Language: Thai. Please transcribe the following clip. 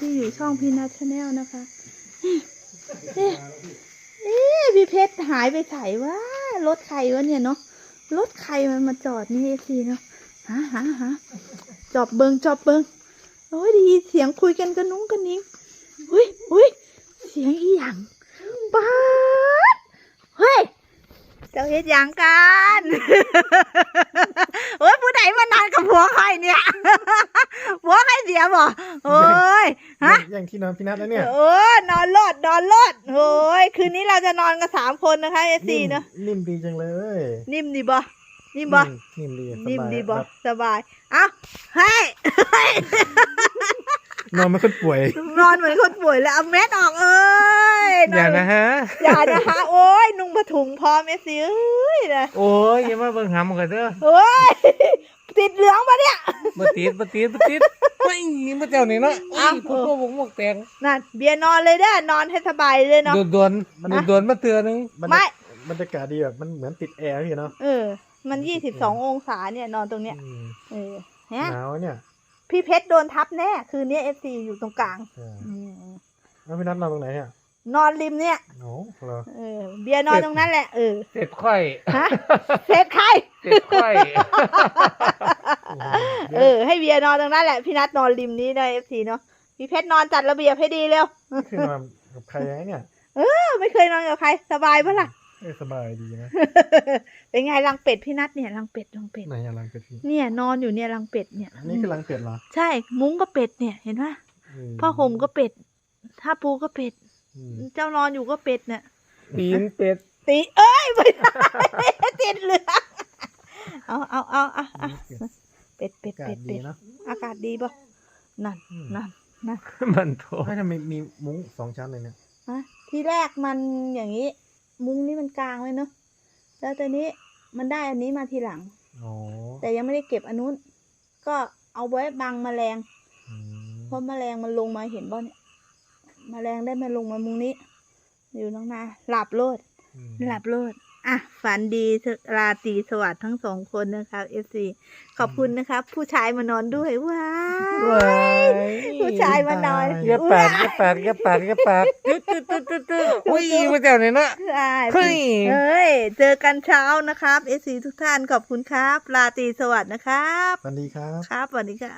ที่อยู่ช่องพีนัทชาแนลนะคะเอ๊ะเอ๊ะพี่เพชรหายไปไหนวะรถใครวะเนี่ยเนาะรถใครมันมาจอดนี่เอซีเนาะหาหาหาจอบเบิงจอบเบิงโอ้ยดีเสียงคุยกันกระนุ้งกระนิ้งอุ้ยอุ้ยเสียงอีหยังป๊าเฮ้ยเจ้าเฮ็ดหยังกันโอ้ยผู้ใดมานอนกับผัวใครเนี่ยผัวใครเสียบ่โอ้ย แย่งที่นอนพี่นัทแล้วเนี่ยโอ้ยนอนรอดนอนรอดโอ้ยคืนนี้เราจะนอนกันสามคนนะคะเอซีมเนาะนิ่มดีจังเลย นิ่มดีบ่นิ่มบ่นิ่มดีสนิ่มบายดีบ่แบบสบายเอ้าเฮ้ยนอนไม่ค่อยป่วย นอนเหมือนคนป่วยแล้วเอาแมสออกเอ้ยอย่านะฮะ อย่านะคะโอ้ยนุ่งผ้าถุงพร้อมเอซีเอ้ยนะโอ้ยอย่ามาเบิ่งหำกันเด้อโอ้ยติดเหลืองปะเนี่ยบ่ติดบ่ติดบ่ติด ไม่มาเจ้านี่เนาะอ้าวผู้พวกผมหมกแตงนั่นเบียร์นอนเลยเด้อนอนให้สบายเลยเนาะโดนๆโดนๆมาเตือนนึงบรรไม่ยากบรรยากาศดีแบบมันเหมือนติดแอร์พี่เนาะเออ มันยี่สิบสององศาเนี่ยนอนตรงเนี้ยอืมเออเนี่ยหนาวเนี่ย พี่เพชรโดนทับแน่คืนนี้เอฟซีอยู่ตรงกลางเอออืมแล้วพี่นัทนอนตรงไหนเนี่ยนอนริมเนี่ยโอ้เหรอเออเบียร์นอนตรงนั้นแหละเออเสร็จค่อยฮะเสร็จใครเสร็จค่อย เออ ให้เบียร์นอนตรงนั้นแหละ พี่นัทนอนริมนี้นะเอฟซีเนาะพี่เพชรนอนจัดระเบียบให้ดีเร็วคือนอนกับใครเนี่ย เออ ไม่เคยนอนกับใคร สบายปะล่ะเอ้ยสบายดีนะเป็นไงรังเป็ดพี่นัทเนี่ยรังเป็ดรังเป็ดไหนอะไรกันพี่เนี่ยนอนอยู่เนี่ยรังเป็ดเนี่ยอันนี้คือรังเป็ดเหรอใช่มุ้งก็เป็ดเนี่ยเห็นปะผ้าห่มก็เป็ดผ้าปูก็เป็ดอืมเจ้านอนอยู่ก็เป็ดเนี่ยปีนเป็ดตีเอ้ยไม่ได้ติดเหลืองเอาเอาเอาเอา กาเป็ศดดีเป็ดเนาะอากาศดีป่ะนั่นอืมนั่นนั่นมันโทษไม่ทำไมมีมุ้งสองชั้นเลยเนี่ยฮะที่แรกมันอย่างนี้ มุ้งนี่มันกลางไว้เนาะแล้วตอนนี้มันได้อันนี้มาทีหลังอ๋อแต่ยังไม่ได้เก็บอันนู้น ก็เอาไว้บังแมลงอืมเพราะแมลงมันลงมาเห็นบ่เนี่ยแมลงได้มาลงมามุงนี้ อยู่น้องนาหลับโลดอืมหลับโลด อะฝันดีราตรีสวัสดิ์ทั้งสองคนนะครับเอฟซีขอบคุณนะครับผู้ชายมานอนด้วยว้าว้ายผู้ชายมานอนอย่าปากอย่าปากอย่าปากอย่าปากตึ๊ดตึ๊ดตึ๊ดตึ๊ดตึ๊ดอุ้ยมาเจ้านี่เนาะใช่เฮ้ยเฮ้ยเจอกันเช้านะครับเอฟซีทุกท่านขอบคุณครับ ราตรีสวัสดิ์นะครับสวัสดีครับครับสวัสดีค่ะ